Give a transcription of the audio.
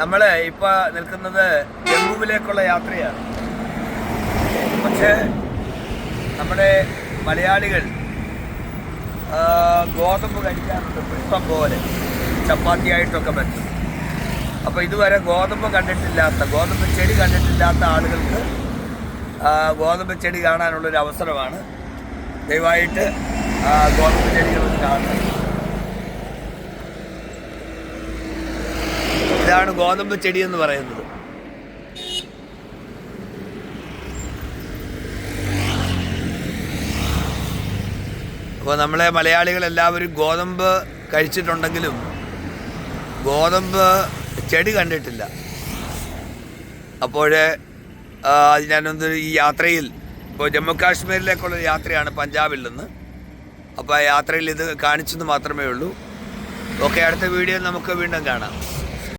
നമ്മൾ ഇപ്പോൾ നിൽക്കുന്നത് ജമ്മുവിലേക്കുള്ള യാത്രയാണ്. പക്ഷേ നമ്മുടെ മലയാളികൾ ഗോതമ്പ് കഴിക്കാറുണ്ട് പുഷ്പം പോലെ. ചപ്പാത്തി ആയിട്ടൊക്കെ പറ്റും. അപ്പോൾ ഇതുവരെ ഗോതമ്പ് കണ്ടിട്ടില്ലാത്ത ഗോതമ്പ് ചെടി കണ്ടിട്ടില്ലാത്ത ആളുകൾക്ക് ഗോതമ്പ് ചെടി കാണാനുള്ളൊരു അവസരമാണ് ദയവായിട്ട് ഗോതമ്പ് ചെടികളൊന്ന് ഇതാണ് ഗോതമ്പ് ചെടി എന്ന് പറയുന്നത്. അപ്പോൾ നമ്മളെ മലയാളികൾ എല്ലാവരും ഗോതമ്പ് കഴിച്ചിട്ടുണ്ടെങ്കിലും ഗോതമ്പ് ചെടി കണ്ടിട്ടില്ല. അപ്പോൾ ഞാനൊന്ന് ഈ യാത്രയിൽ ഇപ്പോൾ ജമ്മു കാശ്മീരിലേക്കുള്ള യാത്രയാണ് പഞ്ചാബിൽ നിന്ന്. അപ്പോൾ ആ യാത്രയിൽ ഇത് കാണിച്ചെന്ന് മാത്രമേ ഉള്ളൂ. ഓക്കെ അടുത്ത വീഡിയോ നമുക്ക് വീണ്ടും കാണാം.